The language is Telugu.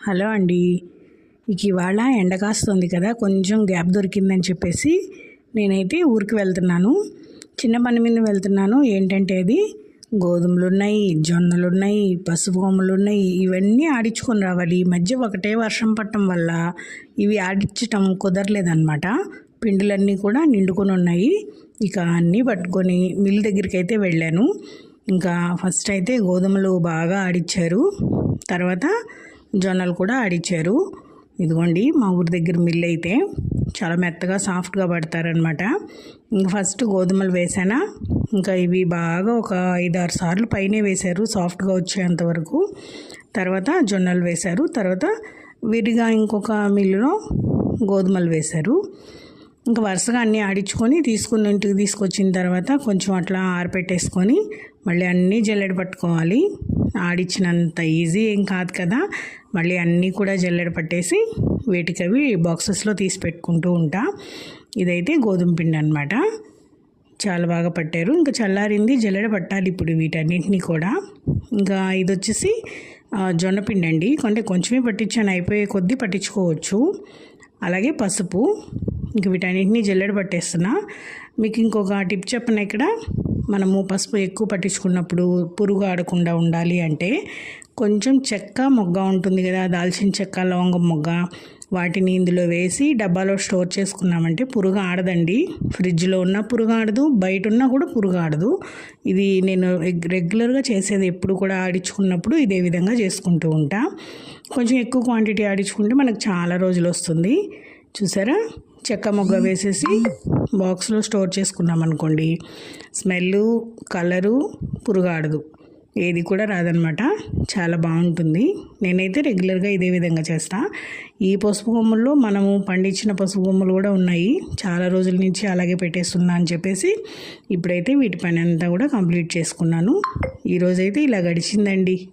హలో అండి. ఇక ఇవాళ ఎండ కాస్తుంది కదా కొంచెం గ్యాప్ దొరికిందని చెప్పేసి నేనైతే ఊరికి వెళ్తున్నాను. చిన్న పని మీద వెళ్తున్నాను. ఏంటంటే అది? గోధుమలు ఉన్నాయి జొన్నలు ఉన్నాయి పసుపు ఉన్నాయి ఇవన్నీ ఆడించుకొని రావాలి. ఈ మధ్య ఒకటే వర్షం పట్టడం వల్ల ఇవి ఆడించటం కుదరలేదన్నమాట. పిండిలన్నీ కూడా నిండుకొని ఉన్నాయి. ఇక అన్నీ పట్టుకొని మిల్ దగ్గరికి అయితే వెళ్ళాను. ఇంకా ఫస్ట్ అయితే గోధుమలు బాగా ఆడిచ్చారు తర్వాత జొన్నలు కూడా ఆడిచ్చారు. ఇదిగోండి మా ఊరి దగ్గర మిల్ అయితే చాలా మెత్తగా సాఫ్ట్గా పడతారనమాట ఇంకా ఫస్ట్ గోధుమలు వేసానా. ఇంకా ఇవి బాగా ఒక ఐదు ఆరు సార్లు పైనే వేశారు సాఫ్ట్గా వచ్చేంత వరకు. తర్వాత జొన్నలు వేశారు. తర్వాత విడిగా ఇంకొక మిల్లులో గోధుమలు వేశారు. ఇంకా వరుసగా అన్నీ ఆడించుకొని తీసుకుని ఇంటికి తీసుకొచ్చిన తర్వాత కొంచెం అట్లా ఆరపెట్టేసుకొని మళ్ళీ అన్నీ జల్లెడ పట్టుకోవాలి. ఆడిచ్చినంత ఈజీ ఏం కాదు కదా. మళ్ళీ అన్నీ కూడా జల్లెడ పట్టేసి వీటికి అవి బాక్సెస్లో తీసి పెట్టుకుంటూ ఉంటా. ఇదైతే గోధుమ పిండి అనమాట చాలా బాగా పట్టారు. ఇంకా చల్లారింది జల్లెడ పట్టాలి ఇప్పుడు వీటన్నింటినీ కూడా. ఇంకా ఇది వచ్చేసి జొన్నపిండి జొన్న పిండి అండి. అంటే కొంచెమే పట్టించాను అయిపోయే కొద్దీ పట్టించుకోవచ్చు. అలాగే పసుపు. ఇంక వీటన్నింటినీ జల్లెడ పట్టేస్తున్నా. మీకు ఇంకొక టిప్ చెప్పను ఇక్కడ? మనము పసుపు ఎక్కువ పట్టించుకున్నప్పుడు పురుగు ఆడకుండా ఉండాలి అంటే కొంచెం చెక్క మొగ్గ ఉంటుంది కదా దాల్చిన చెక్క లవంగం మొగ్గ వాటిని ఇందులో వేసి డబ్బాలో స్టోర్ చేసుకున్నామంటే పురుగు ఆడదండి. ఫ్రిడ్జ్లో ఉన్న పురుగు ఆడదు బయట ఉన్నా కూడా పురుగు ఆడదు. ఇది నేను రెగ్యులర్గా చేసేది ఎప్పుడు కూడా ఆడించుకున్నప్పుడు ఇదే విధంగా చేసుకుంటూ ఉంటా. కొంచెం ఎక్కువ క్వాంటిటీ ఆడించుకుంటే మనకు చాలా రోజులు వస్తుంది. చూసారా? చెక్క మొగ్గ వేసేసి బాక్స్లో స్టోర్ చేసుకున్నాం అనుకోండి. స్మెల్ కలరు పురుగాడదు. ఏది కూడా రాదనమాట. చాలా బాగుంటుంది. నేనైతే రెగ్యులర్గా ఇదే విధంగా చేస్తా. ఈ పసుపు కొమ్ముల్లో మనము పండించిన పసుపు కొమ్ములు కూడా ఉన్నాయి. చాలా రోజుల నుంచి అలాగే పెట్టేస్తున్నా అని చెప్పేసి ఇప్పుడైతే వీటి పని అంతా కూడా కంప్లీట్ చేసుకున్నాను. ఈరోజైతే ఇలా గడిచిందండి.